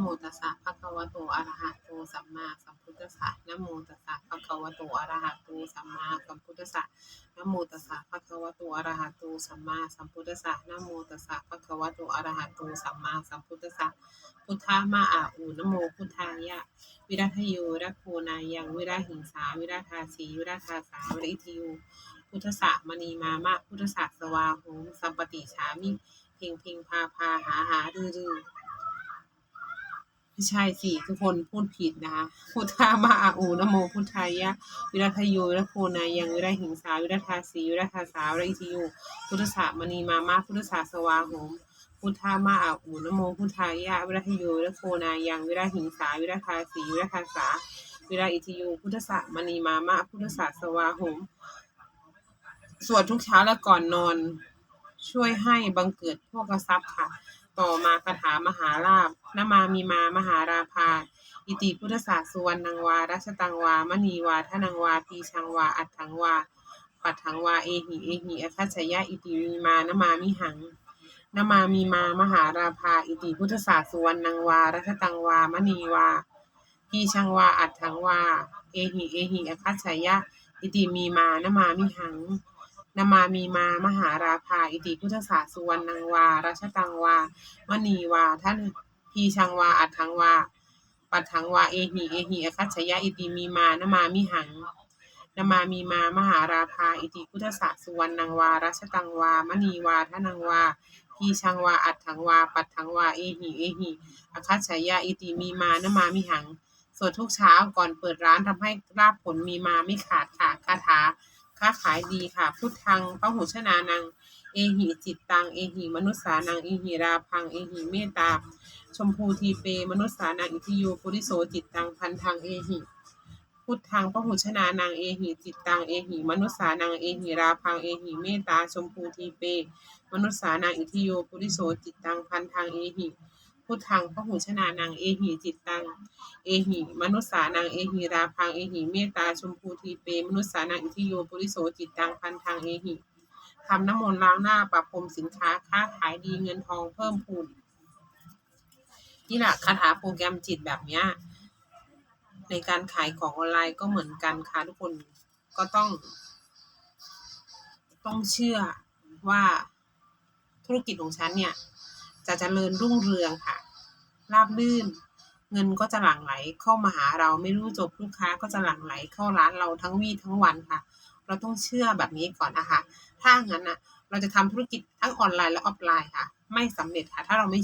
โมตัสสะภะคะวะโตอะระหะโตสัมมาสัมพุทธัสสะนะโมตัสสะภะคะวะโตอะระหะโตสัมมาสัมพุทธัสสะนะโมตัสสะภะคะวะโตอะระหะโตสัมมาสัมพุทธัสสะนะโมตัสสะภะคะวะโตอะระหะโตสัมมาสัมพุทธัสสะพุทธามาอาอูนโมพุทธายะ วิรัตโยรัโคนายังวิราหิงสาวิราทาสีวิราทาสาวิริทิโยพุทธะมณีมามาพุทธะสวาหงสัมปติฉามิเพ่งเพ่งพาพาหาหาดื้อดื้อ ไม่ใช่สิทุกคนพูดผิดนะคะพุทธามาอาอูนะโมพุทธายะ วิรัตโยรัโคนายังวิราหิงสาวิราทาสีวิราทาสาวิริทิโยพุทธะมณีมามาพุทธะสวาหงพุทธามาอาอูนะโมพุทธายะวิรัตโยรัโคนายังวิราหิงสาวิราทาสีวิราทาสาวิราอิทิโยพุทธะมณีมามาพุทธะสวาหงสวดทุกเช้าและก่อนนอน ช่วยให้บังเกิดโภคทรัพย์ค่ะ ต่อมาคาถามหาลาภนมามีมามหาราภา อิติพุทธศาสสุวรรณังวารัชตังวามณีวาทนังวาปีชังวาอัตถังวา ปัตถังวาเอหิเอหิอคัจฉยะอิติมีมานมามิหังนมามีมามหาราภา อิติพุทธศาสสุวรรณังวารัชตังวามณีวาปีชังวาอัตถังวา เอหิเอหิอคัจฉยะอิติมีมานมามิหัง นามามีมามหาราภาอิติพุทธศาสุวรรณังวาราชตังวามณีวาท่านพีชังวาอัตถังวา ปัตถังวาเอหิเอหิอคัจฉยะอิติมีมานมามิหังนามามีมามหาราภาอิติพุทธศาสุวรรณังวาราชตังวามณีวาทนังวาพีชังวาอัตถังวา ปัตถังวาเอหิเอหิอคัจฉยะอิติมีมานมามิหังสวดทุกเช้าก่อนเปิดร้านทำให้ลาภผลมีมาไม่ขาดค่ะคาถา ค้าขายดีค่ะ พุทธังพระหูชนานัง เอหิจิตตัง เอหิมนุษสานัง เอหิราพัง เอหิเมตตา ชมพูทีเป มนุษสานังอิทิโยปุริโสจิตตัง พันธัง เอหิ พุทธังพระหูชนานัง เอหิจิตตัง เอหิมนุษสานัง เอหิราพัง เอหิเมตตา ชมพูทีเป มนุษสานังอิทิโยปุริโสจิตตัง พันธัง เอหิ พุทธังพระหูชนานังเอหิจิตตัง เอหิมนุษสานังเอหิราพังเอหิเมตตาชมพูทีเป มนุษสานังอิทิโยปุริโสจิตตังพันธังเอหิทำน้ำมนต์ล้างหน้าปรับพรมสินค้าค้าขายดีเงินทองเพิ่มพูนนี่แหละคาถาโปรแกรมจิตแบบเนี้ยในการขายของออนไลน์ก็เหมือนกันค่ะทุกคนก็ต้อง ต้องเชื่อว่าธุรกิจของฉันเนี่ย จะเจริญรุ่งเรืองค่ะ ราบลื่น เงินก็จะหลั่งไหลเข้ามาหาเราไม่รู้จบลูกค้าก็จะหลั่งไหลเข้าร้านเราทั้งวี่ทั้งวันค่ะ เราต้องเชื่อแบบนี้ก่อนนะคะ ถ้างั้นอะเราจะทำธุรกิจทั้งออนไลน์และออฟไลน์ค่ะ ไม่สำเร็จค่ะ ถ้าเราไม่